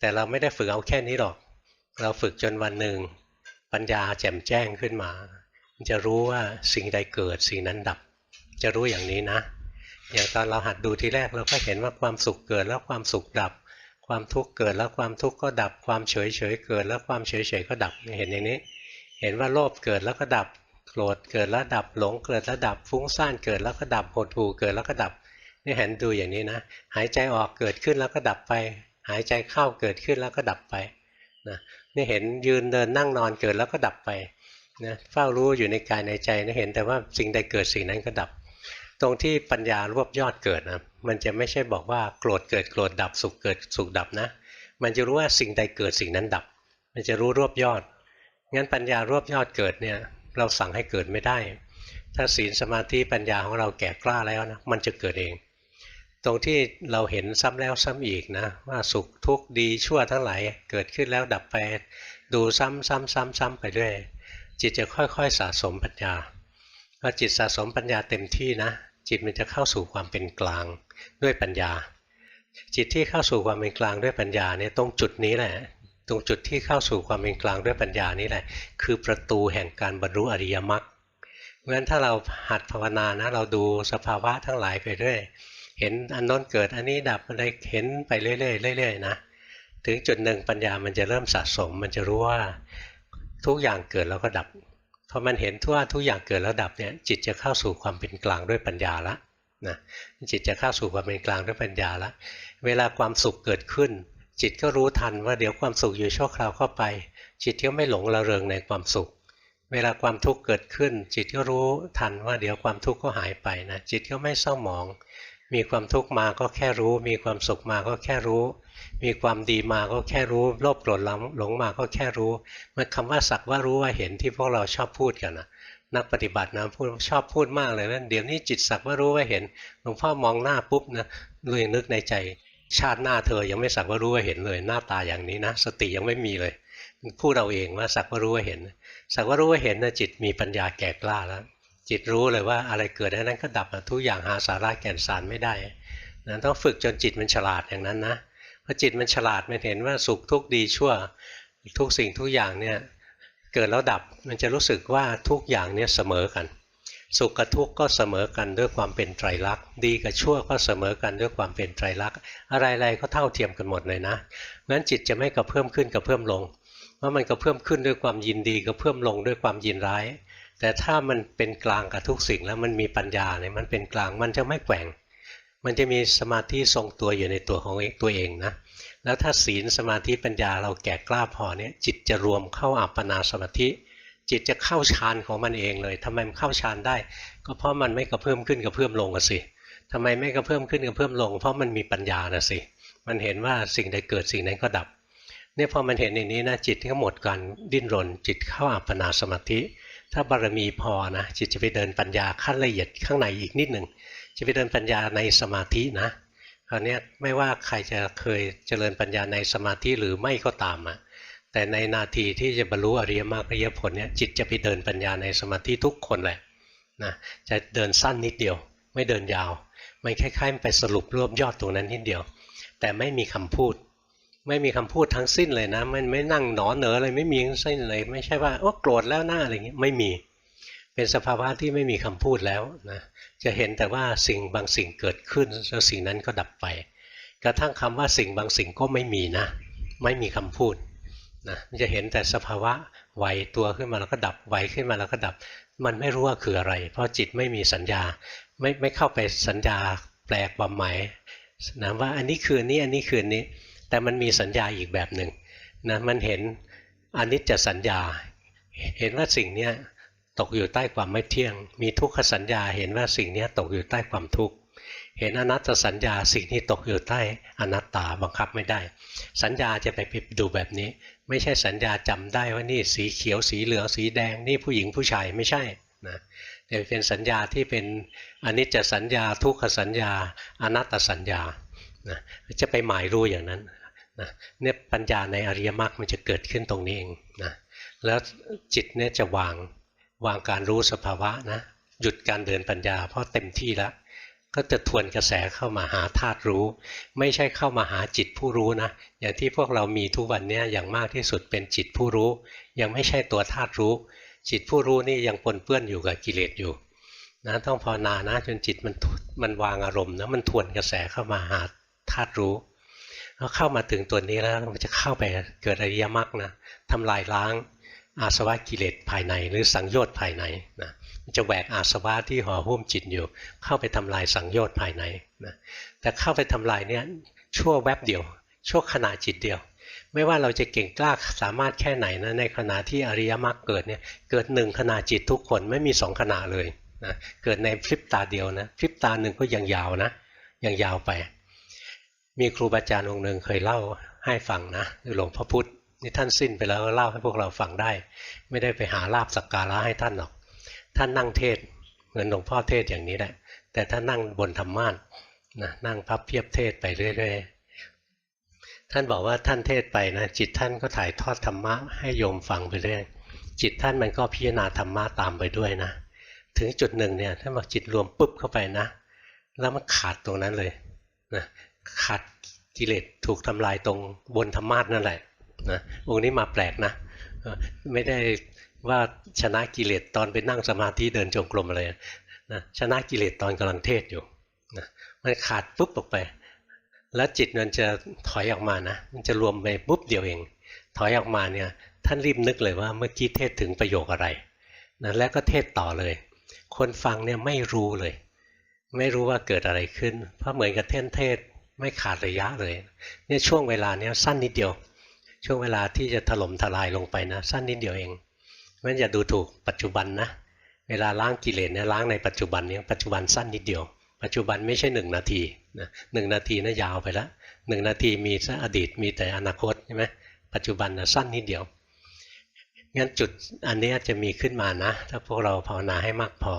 แต่เราไม่ได้ฝึกเอาแค่นี้หรอก เราฝึกจนวันหนึ่งปัญญาแจ่มแจ้งขึ้นมา จะรู้ว่าสิ่งใดเกิดสิ่งนั้นดับ จะรู้อย่างนี้นะ อย่างตอนเราหัดดูทีแรกเราก็เห็นว่าความสุขเกิดแล้วความสุขดับ ความทุกข์เกิดแล้วความทุกข์ก็ดับ ความเฉยเฉยเกิดแล้วความเฉยเฉยก็ดับ เห็นอย่างนี้ เห็นว่าโลภเกิดแล้วก็ดับ โกรธเกิดแล้วดับ หลงเกิดแล้วดับ ฟุ้งซ่านเกิดแล้วก็ดับ หดหู่เกิดแล้วก็ดับ นี่เห็นดูอย่างนี้นะ หายใจออกเกิดขึ้นแล้วก็ดับไป หายใจเข้าเกิดขึ้นแล้วก็ดับไปนะนี่เห็นยืนเดินนั่งนอนเกิดแล้วก็ดับไปนะเฝ้ารู้อยู่ในกายในใจนะเห็นแต่ว่าสิ่งใดเกิดสิ่งนั้นก็ดับ ตรงที่ปัญญารวบยอดเกิดนะมันจะไม่ใช่บอกว่าโกรธเกิดโกรธดับสุขเกิดสุขดับนะ มันจะรู้ว่าสิ่งใดเกิดสิ่งนั้นดับ มันจะรู้รวบยอดงั้นปัญญารวบยอดเกิดเนี่ยเราสั่งให้เกิดไม่ได้ ถ้าศีลสมาธิปัญญาของเราแก่กล้าแล้วนะมันจะเกิดเอง ตรงที่เราเห็นซ้ำแล้วซ้ำอีกนะว่าสุขทุกข์ดีชั่วทั้งหลายเกิดขึ้นแล้วดับไปดูซ้ำซ้ำซ้ำซ้ำไปเรื่อยจิตจะค่อยๆสะสมปัญญาพอจิตสะสมปัญญาเต็มที่นะ จิตมันจะเข้าสู่ความเป็นกลางด้วยปัญญา จิตที่เข้าสู่ความเป็นกลางด้วยปัญญาเนี่ยตรงจุดนี้แหละ ตรงจุดที่เข้าสู่ความเป็นกลางด้วยปัญญานี่แหละ คือประตูแห่งการบรรลุอริยมรรคเพราะฉะนั้นถ้าเราหัดภาวนานะ เราดูสภาวะทั้งหลายไปเรื่อย เห็นอันน้นเกิดอันนี้ดับอะไรเห็นไปเรื่อยๆเรื่อยๆนะถึงจุดหนึ่งปัญญามันจะเริ่มสะสม มันจะรู้ว่าทุกอย่างเกิดแล้วก็ดับพอมันเห็นทั่วทุกอย่างเกิดแล้วดับเนี่ยจิตจะเข้าสู่ความเป็นกลางด้วยปัญญาละนะจิตจะเข้าสู่ความเป็นกลางด้วยปัญญาละเวลาความสุขเกิดขึ้น จิตก็รู้ทันว่าเดี๋ยวความสุขอยู่ชั่วคราวก็ไป จิตก็ไม่หลงระเริงในความสุข เวลาความทุกข์เกิดขึ้น จิตก็รู้ทันว่าเดี๋ยวความทุกข์ก็หายไปนะจิตก็ไม่เศร้าหมอง มีความทุกข์มาก็แค่รู้ มีความสุขมาก็แค่รู้ มีความดีมาก็แค่รู้ โลภโกรธหลงมาก็แค่รู้มันคำว่าสักว่ารู้ว่าเห็นที่พวกเราชอบพูดกันนะนักปฏิบัตินะพูดชอบพูดมากเลยนะเดี๋ยวนี้จิตสักว่ารู้ว่าเห็นหลวงพ่อมองหน้าปุ๊บนะเลยนึกในใจชาติหน้าเธอยังไม่สักว่ารู้ว่าเห็นเลย หน้าตาอย่างนี้นะ สติยังไม่มีเลยพูดเราเองว่าสักว่ารู้ว่าเห็น สักว่ารู้ว่าเห็นนะจิตมีปัญญาแก่กล้าแล้ว จิตรู้เลยว่าอะไรเกิดนั้นก็ดับทุกอย่างหาสาระแก่นสารไม่ได้นะต้องฝึกจนจิตมันฉลาดอย่างนั้นนะพอจิตมันฉลาดมันเห็นว่าสุขทุกข์ดีชั่วทุกสิ่งทุกอย่างเนี่ยเกิดแล้วดับมันจะรู้สึกว่าทุกอย่างเนี่ยเสมอกัน สุขกับทุกข์ก็เสมอกันด้วยความเป็นไตรลักษณ์ ดีกับชั่วก็เสมอกันด้วยความเป็นไตรลักษณ์ อะไรๆก็เท่าเทียมกันหมดเลยนะงั้นจิตจะไม่กระเพิ่มขึ้นกระเพิ่มลงเพรามันกระเพิ่มขึ้นด้วยความยินดีกระเพิ่มลงด้วยความยินร้าย แต่ถ้ามันเป็นกลางกับทุกสิ่งแล้วมันมีปัญญาเนี่ยมันเป็นกลางมันจะไม่แกว่ง มันจะมีสมาธิทรงตัวอยู่ในตัวของตัวเองนะแล้วถ้าศีลสมาธิปัญญาเราแก่กล้าพอเนี่ยจิตจะรวมเข้าอัปปนาสมาธิ จิตจะเข้าฌานของมันเองเลยทำไมมันเข้าฌานได้ ก็เพราะมันไม่กระเพิ่มขึ้นกระเพิ่มลงกันสิทำไมไม่กระเพิ่มขึ้นกระเพิ่มลง เพราะมันมีปัญญานะสิมันเห็นว่าสิ่งใดเกิดสิ่งนั้นก็ดับเนี่ยพอมันเห็นอย่างนี้นะจิตก็หมดการดิ้นรน จิตเข้าอัปปนาสมาธิ ถ้าบารมีพอนะจิตจะไปเดินปัญญาขั้นละเอียดข้างในอีกนิดหนึ่งจะไปเดินปัญญาในสมาธินะคราวนี้ไม่ว่าใครจะเคยเจริญปัญญาในสมาธิหรือไม่ก็ตามอะแต่ในนาทีที่จะบรรลุอริยมรรคอริยผลเนี่ยจิตจะไปเดินปัญญาในสมาธิทุกคนแหละนะจะเดินสั้นนิดเดียว ไม่เดินยาว มันคล้ายๆไปสรุปรวบยอดตรงนั้นนิดเดียว แต่ไม่มีคำพูด ไม่มีคำพูดทั้งสิ้นเลยนะ มันไม่นั่งหนอเหนออะไรไม่มีทั้งสิ้นเลยไม่ใช่ว่าโอ้โกรธแล้วหน้าอะไรอย่างนี้ไม่มี เป็นสภาวะที่ไม่มีคำพูดแล้วนะจะเห็นแต่ว่าสิ่งบางสิ่งเกิดขึ้นแล้วสิ่งนั้นก็ดับไป กระทั่งคำว่าสิ่งบางสิ่งก็ไม่มีนะ ไม่มีคำพูดนะจะเห็นแต่สภาวะไหวตัวขึ้นมาแล้วก็ดับไหวขึ้นมาแล้วก็ดับ มันไม่รู้ว่าคืออะไร เพราะจิตไม่มีสัญญา ไม่ไม่เข้าไปสัญญาแปลกความหมายนะว่าอันนี้คือนี้อันนี้คือนี้ แต่มันมีสัญญาอีกแบบหนึ่งนะมันเห็นอนิจจสัญญา เห็นว่าสิ่งนี้ตกอยู่ใต้ความไม่เที่ยง มีทุกขสัญญา เห็นว่าสิ่งนี้ตกอยู่ใต้ความทุกข์เห็นอนัตตสัญญาสิ่งที่ตกอยู่ใต้อนัตตาบังคับไม่ได้ สัญญาจะไปดูแบบนี้ ไม่ใช่สัญญาจำได้ว่านี่สีเขียวสีเหลืองสีแดงนี่ผู้หญิงผู้ชายไม่ใช่นะแต่เป็นสัญญาที่เป็นอนิจจสัญญา ทุกขสัญญา อนัตตสัญญานะจะไปหมายรู้อย่างนั้น นะเนี่ยปัญญาในอริยมรรคมันจะเกิดขึ้นตรงนี้เองนะแล้วจิตเนี่ยจะวางวางการรู้สภาวะนะหยุดการเดินปัญญา เพราะเต็มที่แล้ว ก็จะทวนกระแสเข้ามาหาธาตุรู้ ไม่ใช่เข้ามาหาจิตผู้รู้นะอย่างที่พวกเรามีทุกวันนี้อย่างมากที่สุดเป็นจิตผู้รู้ ยังไม่ใช่ตัวธาตุรู้ จิตผู้รู้นี่ยังปนเปื้อนอยู่กับกิเลสอยู่นะต้องภาวนานะจนจิตมันมันวางอารมณ์นะมันทวนกระแสเข้ามาหาธาตุรู้ พอเข้ามาถึงตัวนี้แล้วมันจะเข้าไปเกิดอริยมรรคนะทำลายล้างอาสวะกิเลสภายใน หรือสังโยชน์ภายในนะมันจะแหวกอาสวะที่ห่อหุ้มจิตอยู่ เข้าไปทำลายสังโยชน์ภายในนะแต่เข้าไปทำลายเนี่ยชั่วแวบเดียว ชั่วขณะจิตเดียว ไม่ว่าเราจะเก่งกล้าสามารถแค่ไหนนะในขณะที่อริยมรรคเกิดเนี่ยเกิดหนึ่งขณะจิตทุกคนไม่มีสองขณะเลยนะเกิดในพริบตาเดียวนะพริบตาหนึ่งก็ยังยาวนะยังยาวไป มีครูบาอาจารย์องค์หนึ่งเคยเล่าให้ฟังนะคือหลวงพ่อพุธนี่ท่านสิ้นไปแล้วเล่าให้พวกเราฟังได้ ไม่ได้ไปหาลาบสักการะให้ท่านหรอก ท่านนั่งเทศเหมือนหลวงพ่อเทศอย่างนี้แหละ แต่ท่านนั่งบนธรรมานนะนั่งพับเพียบเทศไปเรื่อยๆท่านบอกว่าท่านเทศไปนะจิตท่านก็ถ่ายทอดธรรมะให้โยมฟังไปเรื่อยจิตท่านมันก็พิจารณาธรรมะตามไปด้วยนะ ถึงจุดหนึ่งเนี่ยท่านบอกจิตรวมปุ๊บเข้าไปนะ แล้วมันขาดตรงนั้นเลยนะ ขาดกิเลสถูกทำลายตรงบนธรรมาสนั่นแหละนะองค์นี้มาแปลกนะ ไม่ได้ว่าชนะกิเลสตอนไปนั่งสมาธิเดินจงกรมอะไรนะชนะกิเลสตอนกำลังเทศอยู่นะมันขาดปุ๊บออกไป แล้วจิตมันจะถอยออกมานะ มันจะรวมไปปุ๊บเดียวเอง ถอยออกมาเนี่ยท่านรีบนึกเลยว่าเมื่อกี้เทศถึงประโยคอะไรนะแล้วก็เทศต่อเลย คนฟังเนี่ยไม่รู้เลย ไม่รู้ว่าเกิดอะไรขึ้น เพราะเหมือนกับเทศเทศ ไม่ขาดระยะเลยเนี่ยช่วงเวลาเนี้ยสั้นนิดเดียว ช่วงเวลาที่จะถล่มทลายลงไปนะสั้นนิดเดียวเองมันอย่าดูถูกปัจจุบันนะเวลาล้างกิเลสเนี่ยล้างในปัจจุบันเนี่ยปัจจุบันสั้นนิดเดียว ปัจจุบันไม่ใช่หนึ่งนาทีนะหนึ่งนาทีนะยาวไปล้วหนึ่งนาทีมีแต่อดีตมีแต่อนาคตใช่ไหมปัจจุบันนะสั้นนิดเดียวงั้นจุดอันนี้จะมีขึ้นมานะ ถ้าพวกเราภาวนาให้มากพอ